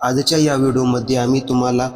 आजच्या या व्हिडिओमध्ये आम्ही तुम्हाला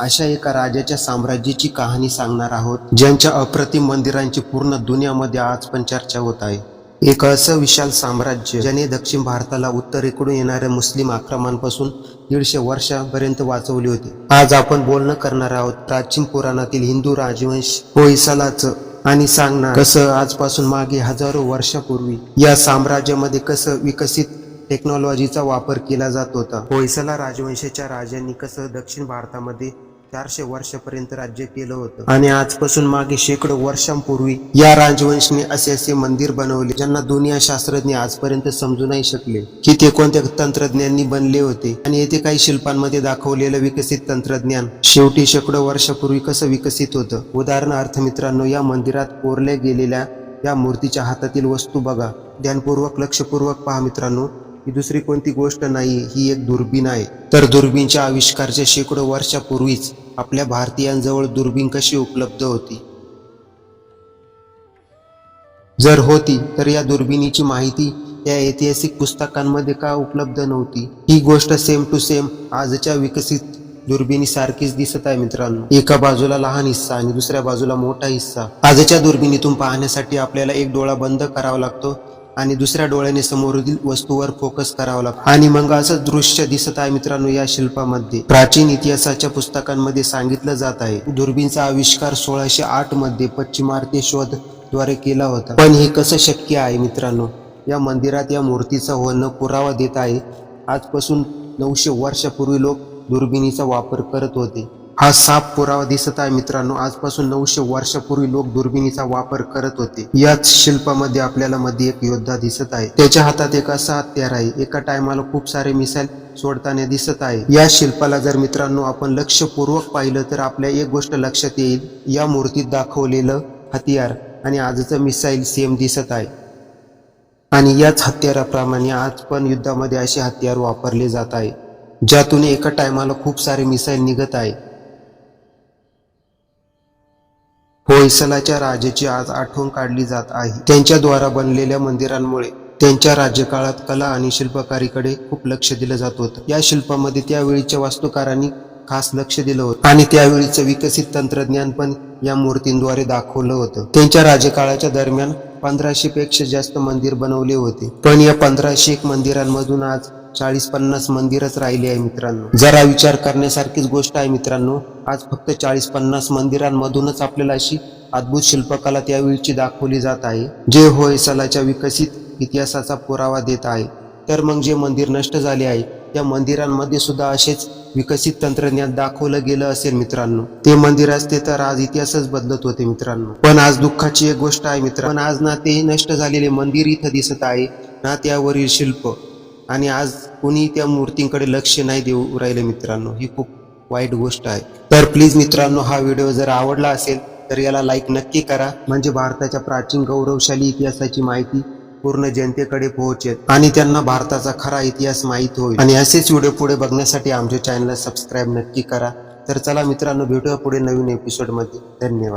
अशा एका राजाच्या साम्राज्याची कहाणी सांगणार आहोत ज्यांच्या अप्रतिम मंदिरांची पूर्ण दुनियामध्ये आज पण चर्चा होत आहे. एक असं विशाल साम्राज्य ज्याने दक्षिण भारताला उत्तरेकडून येणाऱ्या मुस्लिम आक्रमणापासून दीडशे वर्षापर्यंत वाचवले होते. आज आपण बोलणं करणार आहोत प्राचीन पुराणातील हिंदू राजवंश होयसलाचं आणि सांगणार कसं आजपासून मागे हजारो वर्षापूर्वी या साम्राज्यामध्ये कसं विकसित टेक्नॉलॉजीचा वापर केला जात होता. होयसला राजवंशाच्या राजांनी कसं दक्षिण भारतामध्ये चारशे वर्षापर्यंत राज्य केलं होतं. आणि आजपासून मागे शेकडो वर्षांपूर्वी या राजवंशने असे असे मंदिर बनवले ज्यांना दुनिया शास्त्रज्ञ आजपर्यंत समजू नाही शकले. की ते कोणत्या तंत्रज्ञांनी बनले होते? आणि येथे काही शिल्पांमध्ये दाखवलेलं विकसित तंत्रज्ञान शेवटी शेकडो वर्षापूर्वी कसं विकसित होतं? उदाहरणार्थ मित्रांनो या मंदिरात कोरल्या गेलेल्या या मूर्तीच्या हातातील वस्तू बघा. ध्यानपूर्वक लक्षपूर्वक पहा मित्रांनो. ही दुसरी कोणती गोष्ट नाही ही एक दुर्बीण आहे. तर दुर्बीणच्या आविष्कारच्या शेकडो वर्षापूर्वीच आपल्या भारतीयांजवळ दुर्बीण कशी उपलब्ध होती? जर होती तर या दुर्बिणीची माहिती या ऐतिहासिक पुस्तकांमध्ये का उपलब्ध नव्हती? ही गोष्ट सेम टू सेम आजच्या विकसित दुर्बिणी सारखीच दिसत आहे मित्रांनो. एका बाजूला लहान हिस्सा आणि दुसऱ्या बाजूला मोठा हिस्सा. आजच्या दुर्बिणीतून पाहण्यासाठी आपल्याला एक डोळा बंद करावा लागतो. आणि दुसऱ्या डोळ्याने समोरील वस्तूवर फोकस करावा लागतो. आणि मग असं दृश्य दिसत आहे मित्रांनो या शिल्पामध्ये. प्राचीन इतिहासाच्या पुस्तकांमध्ये सांगितलं जात आहे. दुर्बीनचा आविष्कार सोळाशे आठमध्ये पश्चिमार्थे शोधद्वारे केला होता. पण हे कसं शक्य आहे मित्रांनो? या मंदिरात या मूर्तीचा होणं पुरावा देत आहे. आजपासून नऊशे वर्षापूर्वी लोक दुर्बिणीचा वापर करत होते. हा साप पुरावा दिसत आहे मित्रांनो. आजपासून नऊशे वर्षापूर्वी लोक दुर्बिणीचा वापर करत होते. याच शिल्पामध्ये आपल्याला मध्ये एक योद्धा दिसत आहे. त्याच्या हातात एक असा हत्यार आहे. एका टायमाला खूप सारे मिसाईल सोडताना दिसत आहे. या शिल्पाला जर मित्रांनो आपण लक्षपूर्वक पाहिलं तर आपल्या एक गोष्ट लक्षात येईल. या मूर्तीत दाखवलेलं हत्यार आणि आजचं मिसाईल सेम दिसत आहे. आणि याच हत्याराप्रमाणे आज पण युद्धामध्ये असे हत्यार वापरले जात आहे. ज्यातून एका टायमाला खूप सारे मिसाईल निघत आहे. होयसलाच्या राजाची आज आठवण काढली जात आहे. त्यांच्याद्वारा बनलेल्या मंदिरांमुळे त्यांच्या राज्यकाळात कला आणि शिल्पकारीकडे खूप लक्ष दिलं जात होतं. या शिल्पामध्ये त्यावेळीच्या वास्तुकारांनी खास लक्ष दिलं होतं. आणि त्यावेळीचं विकसित तंत्रज्ञान पण या मूर्तींद्वारे दाखवलं होतं. त्यांच्या राज्यकाळाच्या दरम्यान पंधराशे पेक्षा जास्त मंदिर बनवले होते. पण या पंधराशे एक मंदिरांमधून आज चाळीस पन्नास मंदिरच राहिले आहे मित्रांनो. जरा विचार करण्यासारखीच गोष्ट आहे मित्रांनो. आज फक्त चाळीस पन्नास मंदिरांमधूनच आपल्याला अशी अद्भुत शिल्पकला त्यावेळीची दाखवली जात आहे. जे होय सलाच्या विकसित इतिहासाचा पुरावा देत आहे. तर मग जे मंदिर नष्ट झाले आहे त्या मंदिरांमध्ये सुद्धा असेच विकसित तंत्रज्ञान दाखवलं गेलं असेल मित्रांनो. ते मंदिर असते तर आज इतिहासच बदलत होते मित्रांनो. पण आज दुःखाची एक गोष्ट आहे मित्र पण आज ना ते नष्ट झालेले मंदिर इथं दिसत आहे. ना त्यावरील शिल्प. आणि आज कोणी त्या मूर्तींकडे लक्ष नाही देऊ राहिले मित्रांनो ही खूप वाईट गोष्ट आहे. तर प्लीज मित्रांनो हा व्हिडिओ जर आवडला असेल तर याला लाईक नक्की करा. म्हणजे भारताच्या प्राचीन गौरवशाली इतिहासाची माहिती पूर्ण जनतेकडे पोहोचेल आणि त्यांना भारताचा खरा इतिहास माहीत होईल. आणि असेच व्हिडिओ पुढे बघण्यासाठी आमच्या चॅनलला सबस्क्राईब नक्की करा. तर चला मित्रांनो भेटूया पुढे नवीन एपिसोडमध्ये धन्यवाद.